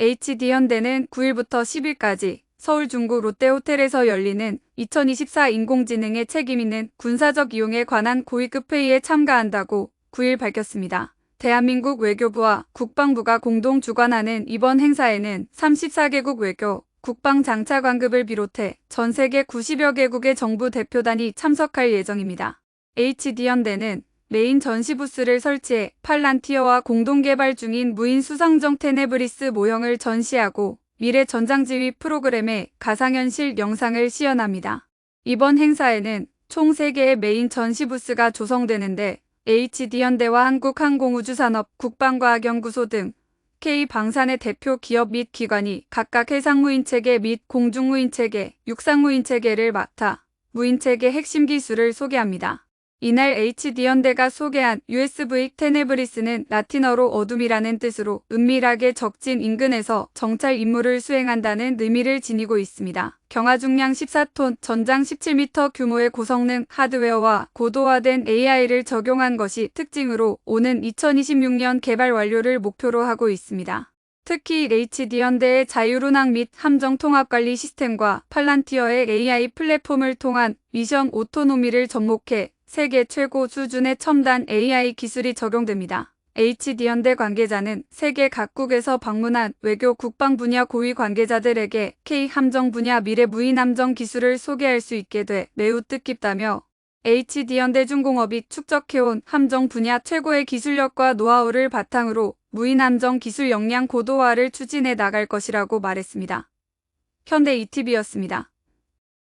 HD현대는 9일부터 10일까지 서울 중구 롯데호텔에서 열리는 2024 인공지능의 책임있는 군사적 이용에 관한 고위급 회의에 참가한다고 9일 밝혔습니다. 대한민국 외교부와 국방부가 공동 주관하는 이번 행사에는 34개국 외교, 국방 장차 관급을 비롯해 전 세계 90여 개국의 정부 대표단이 참석할 예정입니다. HD현대는 메인 전시 부스를 설치해 팔란티어와 공동 개발 중인 무인 수상정 테네브리스 모형을 전시하고 미래 전장지휘 프로그램의 가상현실 영상을 시연합니다. 이번 행사에는 총 3개의 메인 전시 부스가 조성되는데 HD현대와 한국항공우주산업 국방과학연구소 등 K방산의 대표 기업 및 기관이 각각 해상무인체계 및 공중무인체계, 육상무인체계를 맡아 무인체계 핵심 기술을 소개합니다. 이날 HD현대가 소개한 USV 테네브리스는 라틴어로 어둠이라는 뜻으로 은밀하게 적진 인근에서 정찰 임무를 수행한다는 의미를 지니고 있습니다. 경하 중량 14톤, 전장 17m 규모의 고성능 하드웨어와 고도화된 AI를 적용한 것이 특징으로 오는 2026년 개발 완료를 목표로 하고 있습니다. 특히 HD현대의 자율운항 및 함정 통합 관리 시스템과 팔란티어의 AI 플랫폼을 통한 미션 오토노미를 접목해 세계 최고 수준의 첨단 AI 기술이 적용됩니다. HD현대 관계자는 세계 각국에서 방문한 외교 국방 분야 고위 관계자들에게 K-함정 분야 미래 무인 함정 기술을 소개할 수 있게 돼 매우 뜻깊다며 HD현대 중공업이 축적해온 함정 분야 최고의 기술력과 노하우를 바탕으로 무인 함정 기술 역량 고도화를 추진해 나갈 것이라고 말했습니다. 현대 ETV였습니다.